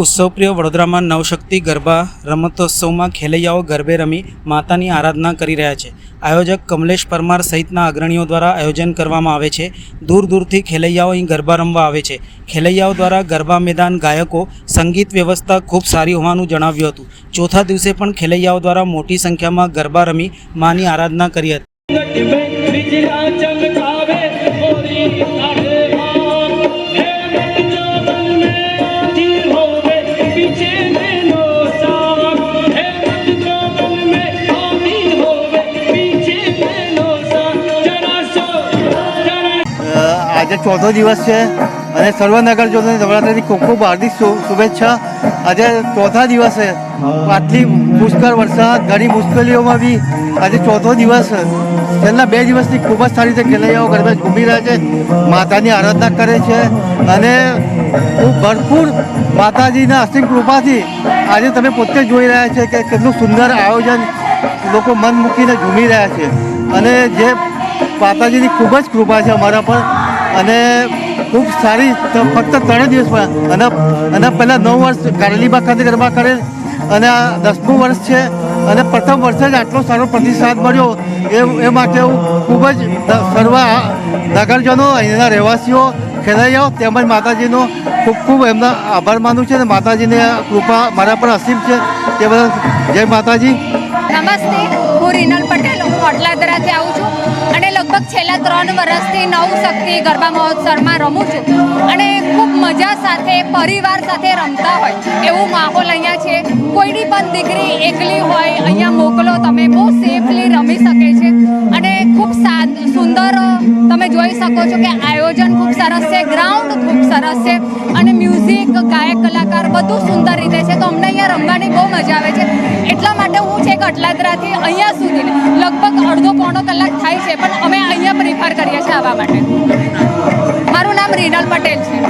ઉત્સવપ્રિય વડોદરામાં નવશક્તિ, ગરબા, રમતોત્સવમાં ખેલૈયાઓ ગરબે રમી માતાની આરાધના કરી રહ્યા છે. આયોજક કમલેશ પરમાર સહિતના અગ્રણીઓ દ્વારા આયોજન કરવામાં આવે છે. દૂર દૂરથી ખેલૈયાઓ અહીં ગરબા રમવા આવે છે. ખેલૈયાઓ દ્વારા ગરબા મેદાન ગાયકો, સંગીત વ્યવસ્થા ખૂબ સારી હોવાનું જણાવ્યું હતું. ચોથા દિવસે પણ ખેલૈયાઓ દ્વારા મોટી સંખ્યામાં ગરબા રમી માની આરાધના કરી હતી. આજે ચોથો દિવસ છે અને સર્વનગર નગરજનોને નવરાત્રિની ખૂબ ખૂબ હાર્દિક શુભેચ્છા. આજે ચોથા દિવસે આટલી પુષ્કળ વરસાદ, ઘણી મુશ્કેલીઓમાં બી આજે ચોથો દિવસ છેલ્લા બે દિવસથી ખૂબ જ સારી રીતે ખેલૈયાઓ ગરબે ઘૂમી રહ્યા છે. માતાની આરાધના કરે છે અને ખૂબ ભરપૂર માતાજીના અસીમ કૃપાથી આજે તમે પોતે જોઈ રહ્યા છે કે કેટલું સુંદર આયોજન લોકો મન મૂકીને ઝૂમી રહ્યા છે. અને જે માતાજીની ખૂબ જ કૃપા છે અમારા પર અને ખૂબ સારી ફક્ત ત્રણ દિવસમાં અને અને પહેલાં નવ વર્ષ કારેલીબાગ ખાતે ગરબા કરે અને આ દસમું વર્ષ છે અને પ્રથમ વર્ષે જ આટલો સારો પ્રતિસાદ મળ્યો એ એ માટે હું ખૂબ જ સર્વ નગરજનો, અહીંના રહેવાસીઓ, ખેલૈયાઓ તેમજ માતાજીનો ખૂબ ખૂબ એમના આભાર માનું છે અને માતાજીની કૃપા મારા પર અસીમ છે. તે બધા જય માતાજી. નમસ્તે. હું રિનલ પટેલ, હું અટલાદરાથી આવું છું અને લગભગ છેલ્લા ત્રણ વર્ષથી નવ શક્તિ ગરબા મહોત્સવમાં રમું છું. અને ખૂબ મજા સાથે, પરિવાર સાથે રમતા હોય એવું માહોલ અહીંયા છે. કોઈની પણ દીકરી એકલી હોય, અહીંયા મોકલો, તમે બહુ સેફલી રમી શકે છે. અને ખૂબ સાદ સુંદર, તમે જોઈ શકો છો કે આયોજન ખૂબ સરસ છે, ગ્રાઉન્ડ ખૂબ સરસ છે અને મ્યુઝિક, ગાયક, કલાકાર બધું સુંદર રીતે છે. તો અમને અહીંયા રમવાની બહુ મજા આવે છે. એટલા માટે હું છે કે અટલાદરાથી અહીંયા સુધી લગભગ અડધો પોણો કલાક થાય છે, પણ અમે અહીંયા પ્રિફર કરીએ છીએ આવવા માટે. મારું નામ રીનલ પટેલ છે.